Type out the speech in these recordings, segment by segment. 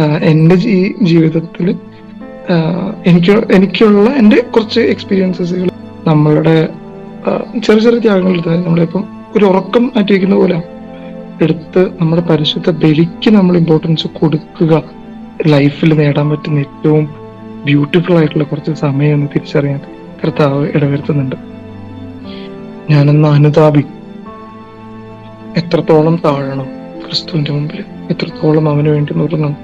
എന്റെ ജീ ജീവിതത്തിൽ എനിക്ക് എനിക്കുള്ള എന്റെ കുറച്ച് എക്സ്പീരിയൻസസുകൾ നമ്മളുടെ ചെറിയ ചെറിയ ത്യാഗങ്ങൾ എടുത്താൽ നമ്മളിപ്പം ഒരു ഉറക്കം മാറ്റി വയ്ക്കുന്ന പോലെ എടുത്ത് നമ്മുടെ പരിശുദ്ധ ബലിക്ക് നമ്മൾ ഇമ്പോർട്ടൻസ് കൊടുക്കുക. ലൈഫിൽ നേടാൻ പറ്റുന്ന ഏറ്റവും ബ്യൂട്ടിഫുൾ ആയിട്ടുള്ള കുറച്ച് സമയം എന്ന് തിരിച്ചറിയാൻ കർത്താവ് ഇടവരുത്തുന്നുണ്ട്. ഞാനൊന്ന് അനുതാപി എത്രത്തോളം താഴണം ക്രിസ്തുവിന്റെ മുമ്പിൽ എത്രത്തോളം അവന് വേണ്ടി നുറുങ്ങണം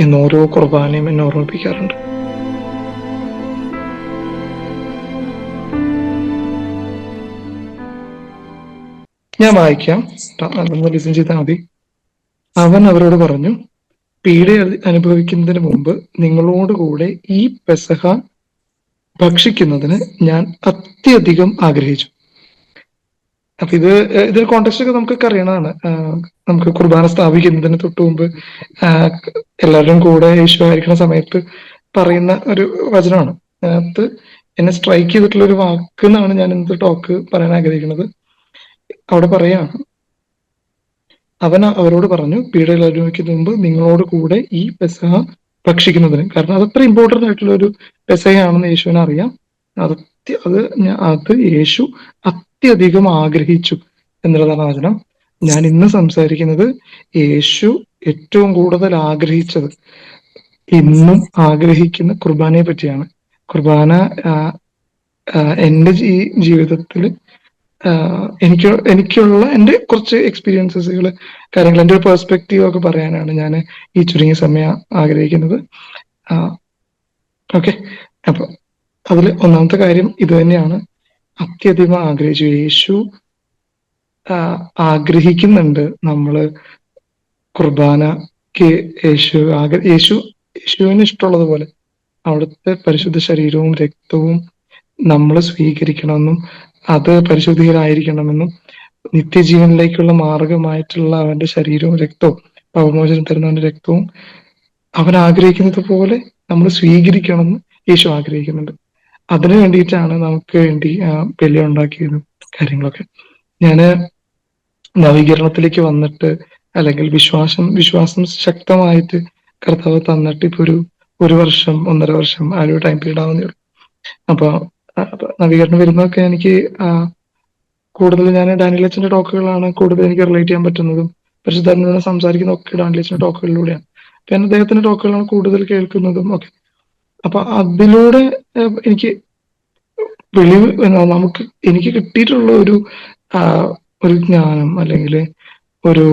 എന്ന് ഓരോ കുർബാനയും എന്നെ ഓർമ്മിപ്പിക്കാറുണ്ട്. ഞാൻ വായിക്കാം. ലിസൺ ചെയ്താൽ മതി അവൻ അവരോട് പറഞ്ഞു പീഡ അനുഭവിക്കുന്നതിന് മുമ്പ് നിങ്ങളോട് കൂടെ ഈ പെസഹ ഭക്ഷിക്കുന്നതിന് ഞാൻ അത്യധികം ആഗ്രഹിച്ചു. അപ്പൊ ഇത് ഇതിന്റെ കോണ്ടെക്സ്റ്റ് ഒക്കെ നമുക്കൊക്കെ അറിയണതാണ്. നമുക്ക് കുർബാന സ്ഥാപിക്കുന്നതിന് തൊട്ട് മുമ്പ് എല്ലാവരുടെയും എല്ലാവരും കൂടെ യേശു ആയിരിക്കുന്ന സമയത്ത് പറയുന്ന ഒരു വചനമാണ്. അതിനകത്ത് എന്നെ സ്ട്രൈക്ക് ചെയ്തിട്ടുള്ള ഒരു വാക്ക് എന്നാണ് ഞാൻ ഇന്നത്തെ ടോക്ക് പറയാൻ ആഗ്രഹിക്കുന്നത്. അവിടെ പറയാണ് അവൻ അവരോട് പറഞ്ഞു പീഡയിൽ അനുഭവിക്കുന്ന മുമ്പ് നിങ്ങളോട് കൂടെ ഈ പെസഹ ഭക്ഷിക്കുന്നതിന്. കാരണം അത് അത്ര ഇമ്പോർട്ടന്റ് ആയിട്ടുള്ള ഒരു പെസഹയാണെന്ന് യേശുവിനെ അറിയാം. അത് അത്യ- അത് അത് യേശു അത്യധികം ആഗ്രഹിച്ചു എന്നുള്ളതാണ് വചനം. ഞാൻ ഇന്ന് സംസാരിക്കുന്നത് യേശു ഏറ്റവും കൂടുതൽ ആഗ്രഹിച്ചത് ഇന്നും ആഗ്രഹിക്കുന്ന കുർബാനയെ പറ്റിയാണ്. കുർബാന എന്റെ ഈ ജീവിതത്തിൽ എനിക്ക് എനിക്കുള്ള എന്റെ കുറച്ച് എക്സ്പീരിയൻസസുകൾ കാര്യങ്ങൾ എന്റെ ഒരു പെർസ്പെക്റ്റീവ് ഒക്കെ പറയാനാണ് ഞാൻ ഈ ചുരുങ്ങിയ സമയം ആഗ്രഹിക്കുന്നത്. ഓക്കെ അപ്പൊ അതിൽ ഒന്നാമത്തെ കാര്യം ഇത് തന്നെയാണ്. അത്യധികം ആഗ്രഹിച്ചു. യേശു ആഗ്രഹിക്കുന്നുണ്ട് നമ്മൾ കുർബാനക്ക് യേശു ആഗ്ര യേശു യേശുവിന് ഇഷ്ടമുള്ളതുപോലെ അവിടുത്തെ പരിശുദ്ധ ശരീരവും രക്തവും നമ്മൾ സ്വീകരിക്കണമെന്നും അത് പരിശുദ്ധിയിലായിരിക്കണമെന്നും നിത്യജീവനിലേക്കുള്ള മാർഗമായിട്ടുള്ള അവന്റെ ശരീരവും രക്തവും പാപമോചനം തരുന്നവന്റെ രക്തവും അവൻ ആഗ്രഹിക്കുന്നത് പോലെ നമ്മൾ സ്വീകരിക്കണമെന്ന് യേശു ആഗ്രഹിക്കുന്നുണ്ട്. അതിനു വേണ്ടിയിട്ടാണ് നമുക്ക് വേണ്ടി ബലി ഉണ്ടാക്കിയതും കാര്യങ്ങളൊക്കെ. ഞാൻ നവീകരണത്തിലേക്ക് വന്നിട്ട് അല്ലെങ്കിൽ വിശ്വാസം വിശ്വാസം ശക്തമായിട്ട് കർത്താവ് തന്നിട്ട് ഇപ്പൊ ഒരു ഒരു വർഷം ഒന്നര വർഷം ആ ഒരു ടൈം പീരീഡ് ആവുന്നേ ഉള്ളൂ. അപ്പൊ നവീകരണം വരുന്നതൊക്കെ എനിക്ക് കൂടുതൽ ഞാൻ ഡാനിലച്ചന്റെ ടോക്കുകളാണ് കൂടുതൽ എനിക്ക് റിലേറ്റ് ചെയ്യാൻ പറ്റുന്നതും പരിശുദ്ധാത്മനോട് സംസാരിക്കുന്ന ഒക്കെ ഡാനിലച്ചന്റെ ടോക്കുകളിലൂടെയാണ്. പിന്നെ അദ്ദേഹത്തിന്റെ ടോക്കുകളാണ് കൂടുതൽ കേൾക്കുന്നതും ഒക്കെ. അപ്പൊ അതിലൂടെ എനിക്ക് വെളിവ് നമുക്ക് എനിക്ക് കിട്ടിയിട്ടുള്ള ഒരു ഒരു ജ്ഞാനം അല്ലെങ്കിൽ ഒരു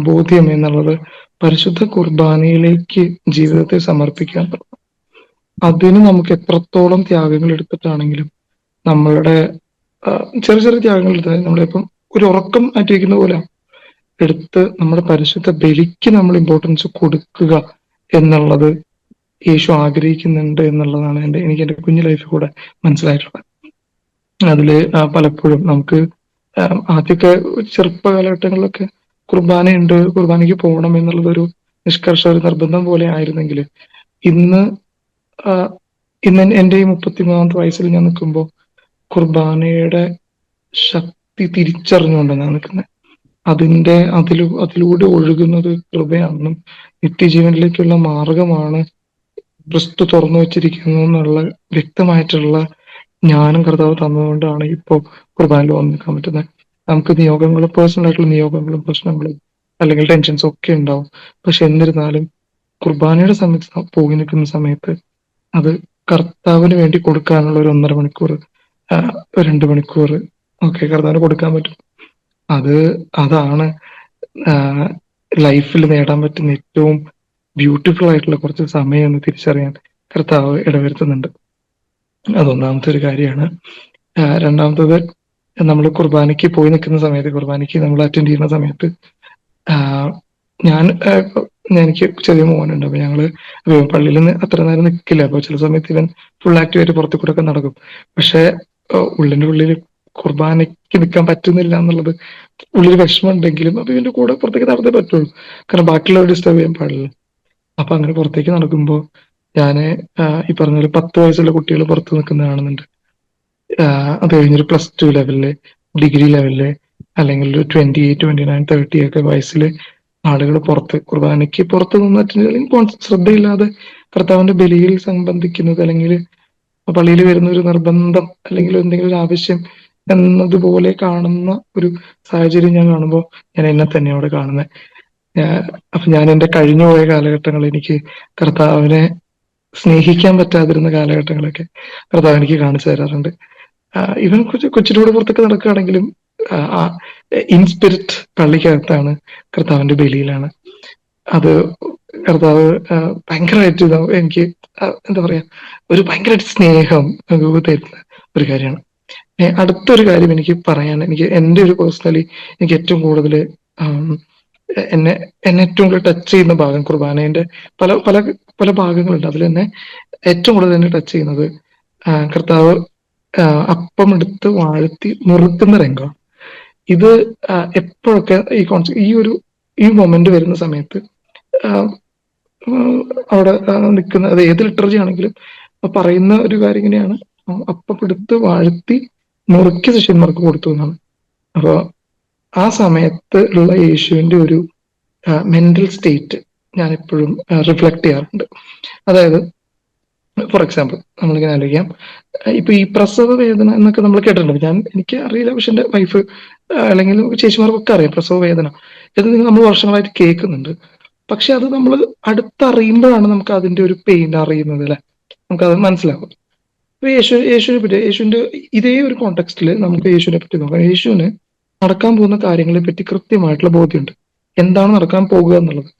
ബോധ്യം എന്നുള്ളത് പരിശുദ്ധ കുർബാനയിലേക്ക് ജീവിതത്തെ സമർപ്പിക്കാൻ അതിന് നമുക്ക് എത്രത്തോളം ത്യാഗങ്ങൾ എടുത്തിട്ടാണെങ്കിലും നമ്മളുടെ ചെറിയ ചെറിയ ത്യാഗങ്ങൾ എടുത്താൽ നമ്മളിപ്പം ഒരു ഉറക്കം മാറ്റിവെക്കുന്ന പോലെ എടുത്ത് നമ്മുടെ പരിശുദ്ധ ബലിക്ക് നമ്മൾ ഇമ്പോർട്ടൻസ് കൊടുക്കുക എന്നുള്ളത് യേശു ആഗ്രഹിക്കുന്നുണ്ട് എന്നുള്ളതാണ് എന്റെ എനിക്ക് എന്റെ കുഞ്ഞു ലൈഫിൽ കൂടെ മനസ്സിലായിട്ടുള്ളത്. അതിൽ പലപ്പോഴും നമുക്ക് ആദ്യമൊക്കെ ചെറുപ്പ കാലഘട്ടങ്ങളിലൊക്കെ കുർബാനയുണ്ട് കുർബാനയ്ക്ക് പോകണം എന്നുള്ളതൊരു നിഷ്കർഷ ഒരു നിർബന്ധം പോലെ ആയിരുന്നെങ്കിൽ ഇന്ന് ഇന്ന് എന്റെ ഈ മുപ്പത്തിമൂന്നാമത്തെ വയസ്സിൽ ഞാൻ നിൽക്കുമ്പോൾ കുർബാനയുടെ ശക്തി തിരിച്ചറിഞ്ഞുകൊണ്ട് ഞാൻ നിൽക്കുന്നത്. അതിന്റെ അതിലൂ അതിലൂടെ ഒഴുകുന്നത് കൃപയാണെന്നും നിത്യജീവനിലേക്കുള്ള മാർഗമാണ് ക്രിസ്തു തുറന്നു വെച്ചിരിക്കുന്നു എന്നുള്ള വ്യക്തമായിട്ടുള്ള ജ്ഞാനം കർത്താവ് തന്നതുകൊണ്ടാണ് ഇപ്പോൾ കുർബാനയിൽ വന്നിരിക്കാൻ പറ്റുന്നത്. നമുക്ക് നിയോഗങ്ങളും പേഴ്സണൽ ആയിട്ടുള്ള നിയോഗങ്ങളും പ്രശ്നങ്ങളും അല്ലെങ്കിൽ ടെൻഷൻസും ഒക്കെ ഉണ്ടാവും. പക്ഷെ എന്നിരുന്നാലും കുർബാനയുടെ സമയത്ത് പോയി നിൽക്കുന്ന സമയത്ത് അത് കർത്താവിന് വേണ്ടി കൊടുക്കാനുള്ള ഒരു ഒന്നര മണിക്കൂർ രണ്ട് മണിക്കൂർ ഒക്കെ കർത്താവിന് കൊടുക്കാൻ പറ്റും. അത് അതാണ് ലൈഫിൽ നേടാൻ പറ്റുന്ന ഏറ്റവും ബ്യൂട്ടിഫുൾ ആയിട്ടുള്ള കുറച്ച് സമയം എന്ന് തിരിച്ചറിയാൻ കർത്താവ് ഇടവരുത്തുന്നുണ്ട്. അതൊന്നാമത്തെ ഒരു കാര്യമാണ് രണ്ടാമത്തത് നമ്മൾ കുർബാനയ്ക്ക് പോയി നിൽക്കുന്ന സമയത്ത് കുർബാനയ്ക്ക് നമ്മൾ അറ്റൻഡ് ചെയ്യുന്ന സമയത്ത് ഞാൻ എനിക്ക് ചെറിയ മോനുണ്ട്. അപ്പൊ ഞങ്ങൾ പള്ളിയിൽ നിന്ന് അത്ര നേരം നിൽക്കില്ല. അപ്പൊ ചില സമയത്ത് ഇവൻ ഫുൾ ആക്റ്റീവ് ആയിട്ട് പുറത്തു കൂടെ ഒക്കെ നടക്കും. പക്ഷെ ഉള്ളിന്റെ ഉള്ളിൽ കുർബാനയ്ക്ക് നിൽക്കാൻ പറ്റുന്നില്ല എന്നുള്ളത് ഉള്ളിൽ വിഷമം ഉണ്ടെങ്കിലും അപ്പൊ ഇവന്റെ കൂടെ പുറത്തേക്ക് നടന്നേ പറ്റുള്ളൂ. കാരണം ബാക്കിയുള്ളവർ ഡിസ്റ്റർബ് ചെയ്യാൻ പാടില്ല. അപ്പൊ അങ്ങനെ പുറത്തേക്ക് നടക്കുമ്പോ ഞാൻ ഈ പറഞ്ഞ പോലെ പത്ത് വയസ്സുള്ള കുട്ടികൾ പുറത്ത് നിൽക്കുന്ന കാണുന്നുണ്ട്. അത് കഴിഞ്ഞൊരു പ്ലസ് ടു ലെവലിൽ ഡിഗ്രി ലെവലിൽ അല്ലെങ്കിൽ ഒരു twenty eight twenty nine thirty ഒക്കെ വയസ്സിൽ ആളുകൾ പുറത്ത് കുർബാനയ്ക്ക് പുറത്ത് നിന്നിട്ടുണ്ടെങ്കിൽ ശ്രദ്ധയില്ലാതെ കർത്താവിന്റെ ബലിയിൽ സംബന്ധിക്കുന്നത് അല്ലെങ്കിൽ പള്ളിയിൽ വരുന്ന ഒരു നിർബന്ധം അല്ലെങ്കിൽ എന്തെങ്കിലും ഒരു ആവശ്യം എന്നതുപോലെ കാണുന്ന ഒരു സാഹചര്യം ഞാൻ കാണുമ്പോൾ ഞാൻ എന്നെ തന്നെ അവിടെ കാണുന്നത് അപ്പൊ ഞാൻ എന്റെ കഴിഞ്ഞുപോയ കാലഘട്ടങ്ങൾ എനിക്ക് കർത്താവിനെ സ്നേഹിക്കാൻ പറ്റാതിരുന്ന കാലഘട്ടങ്ങളൊക്കെ കർത്താവ് എനിക്ക് കാണിച്ചു തരാറുണ്ട്. ഇവൻ കൊച്ചു കൊച്ചിലൂടെ പുറത്തൊക്കെ നടക്കുകയാണെങ്കിലും ഇൻസ്പിരിറ്റ് പള്ളിക്കകത്താണ് കർത്താവിന്റെ ബലിയിലാണ്. അത് കർത്താവ് ഭയങ്കരമായിട്ട് എനിക്ക് എന്താ പറയാ ഒരു ഭയങ്കരമായിട്ട് സ്നേഹം തരുന്ന ഒരു കാര്യമാണ്. അടുത്തൊരു കാര്യം എനിക്ക് പറയാൻ എനിക്ക് എന്റെ ഒരു പേഴ്സണലി എനിക്ക് ഏറ്റവും കൂടുതൽ എന്നെ എന്നെ ഏറ്റവും കൂടുതൽ ടച്ച് ചെയ്യുന്ന ഭാഗം കുർബാനേന്റെ പല പല പല ഭാഗങ്ങളുണ്ട്. അതിൽ തന്നെ ഏറ്റവും കൂടുതൽ എന്നെ ടച്ച് ചെയ്യുന്നത് കർത്താവ് അപ്പം എടുത്ത് വാഴ്ത്തി നുറുക്കുന്ന രംഗം. ഇത് എപ്പോഴൊക്കെ ഈ കോൺസെപ്റ്റ് ഈ ഒരു ഈ മൊമെന്റ് വരുന്ന സമയത്ത് അവിടെ നിൽക്കുന്ന അത് ഏത് ലിറ്റർജി ആണെങ്കിലും പറയുന്ന ഒരു കാര്യം ഇങ്ങനെയാണ്. അപ്പം എടുത്ത് വാഴ്ത്തി മുറുക്കി ശിഷ്യന്മാർക്ക് കൊടുത്തു എന്നാണ്. അപ്പൊ ആ സമയത്ത് ഉള്ള യേശുവിന്റെ ഒരു മെന്റൽ സ്റ്റേറ്റ് ഞാൻ എപ്പോഴും റിഫ്ലക്ട് ചെയ്യാറുണ്ട്. അതായത് ഫോർ എക്സാമ്പിൾ നമ്മളിങ്ങനെ ആലോചിക്കാം. ഇപ്പൊ ഈ പ്രസവ വേദന എന്നൊക്കെ നമ്മൾ കേട്ടിട്ടുണ്ട്. ഞാൻ എനിക്ക് അറിയില്ല പക്ഷെ എന്റെ വൈഫ് അല്ലെങ്കിൽ ചേച്ചിമാർക്കൊക്കെ അറിയാം പ്രസവ വേദന. ഇത് നമ്മൾ വർഷങ്ങളായിട്ട് കേൾക്കുന്നുണ്ട്. പക്ഷെ അത് നമ്മൾ അടുത്തറിയുമ്പോഴാണ് നമുക്ക് അതിന്റെ ഒരു പെയിൻ അറിയുന്നത് അല്ലെ? നമുക്കത് മനസ്സിലാവും യേശു യേശുവിനെ പറ്റി യേശുവിന്റെ ഇതേ ഒരു കോണ്ടെക്സ്റ്റിൽ നമുക്ക് യേശുവിനെ പറ്റി നോക്കാം. യേശുവിന് നടക്കാൻ പോകുന്ന കാര്യങ്ങളെ പറ്റി കൃത്യമായിട്ടുള്ള ബോധ്യമുണ്ട്. എന്താണ് നടക്കാൻ പോകുക എന്നുള്ളത്.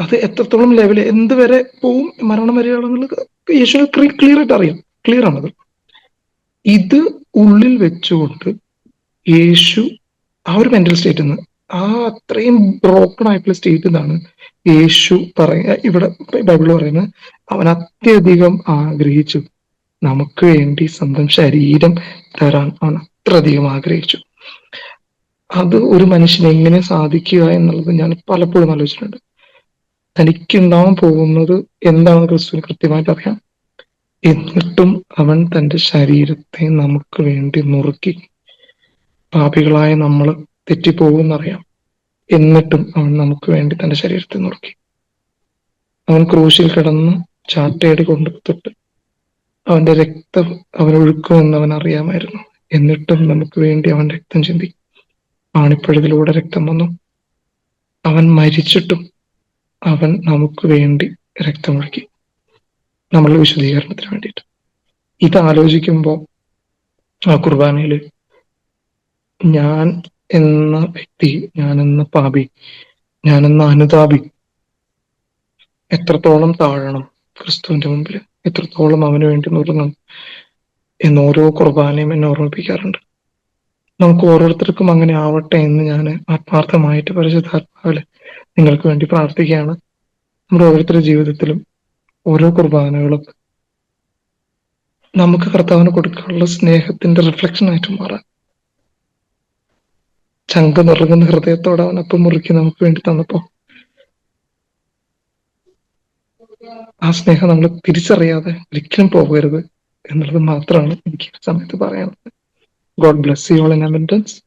അത് എത്രത്തോളം ലെവൽ എന്ത് വരെ പോവും മരണം വരെയാണെന്നുള്ളത് യേശു ക്ലിയർ ആയിട്ട് അറിയാം. ക്ലിയർ ആണത് ഇത് ഉള്ളിൽ വെച്ചുകൊണ്ട് യേശു ആ ഒരു മെന്റൽ സ്റ്റേറ്റിൽ നിന്ന് ആ അത്രയും ബ്രോക്കൺ ആയിട്ടുള്ള സ്റ്റേറ്റിൽ നിന്നാണ് യേശു പറയുക ഇവിടെ ബൈബിൾ പറയുന്നത് അവൻ അത്യധികം ആഗ്രഹിച്ചു. നമുക്ക് വേണ്ടി സ്വന്തം ശരീരം തരാൻ അവൻ അത്രയധികം ആഗ്രഹിച്ചു. അത് ഒരു മനുഷ്യന് എങ്ങനെ സാധിക്കുക എന്നുള്ളത് ഞാൻ പലപ്പോഴും ആലോചിച്ചിട്ടുണ്ട്. തനിക്കുണ്ടാവാൻ പോകുന്നത് എന്താണെന്ന് ക്രിസ്തുവിന് കൃത്യമായിട്ട് അറിയാം. എന്നിട്ടും അവൻ തന്റെ ശരീരത്തെ നമുക്ക് വേണ്ടി നുറുക്കി പാപികളായ നമ്മൾ തെറ്റിപ്പോകുമെന്നറിയാം. എന്നിട്ടും അവൻ നമുക്ക് വേണ്ടി തന്റെ ശരീരത്തെ നുറുക്കി. അവൻ ക്രൂശിൽ കിടന്ന് ചാട്ടയടി കൊണ്ടെടുത്തിട്ട് അവന്റെ രക്തം അവൻ ഒഴുക്കുമെന്ന് അവൻ അറിയാമായിരുന്നു എന്നിട്ടും നമുക്ക് വേണ്ടി അവൻ രക്തം ചിന്തി ആണിപ്പഴുതിലൂടെ രക്തം വന്നു. അവൻ മരിച്ചിട്ടും അവൻ നമുക്ക് വേണ്ടി രക്തമൊഴുക്കി നമ്മളുടെ വിശദീകരണത്തിന് വേണ്ടിയിട്ട്. ഇത് ആലോചിക്കുമ്പോൾ ആ കുർബാനയിൽ ഞാൻ എന്ന വ്യക്തി ഞാൻ എന്ന പാപി ഞാൻ എന്ന അനുതാപി എത്രത്തോളം താഴണം ക്രിസ്തുവിന്റെ മുമ്പിൽ എത്രത്തോളം അവന് വേണ്ടി നുറുങ്ങണം എന്ന് ഓരോ കുർബാനയും എന്നെ ഓർമ്മിപ്പിക്കാറുണ്ട്. നമുക്ക് ഓരോരുത്തർക്കും അങ്ങനെ ആവട്ടെ എന്ന് ഞാൻ ആത്മാർത്ഥമായിട്ട് പരിശുദ്ധാത്മാവിൽ നിങ്ങൾക്ക് വേണ്ടി പ്രാർത്ഥിക്കുകയാണ്. നമ്മുടെ ഓരോരുത്തരുടെ ജീവിതത്തിലും ഓരോ കുർബാനകളും നമുക്ക് കർത്താവിന് കൊടുക്കാനുള്ള സ്നേഹത്തിന്റെ റിഫ്ലക്ഷൻ ആയിട്ട് മാറാം ചങ്ക നിറകുന്ന ഹൃദയത്തോടെ അവൻ അപ്പം മുറുക്കി നമുക്ക് വേണ്ടി തന്നപ്പോ ആ സ്നേഹം നമ്മൾ തിരിച്ചറിയാതെ ഒരിക്കലും പോകരുത് എന്നുള്ളത് മാത്രമാണ് എനിക്ക് സമയത്ത് പറയാനുള്ളത്. God bless you all in abundance.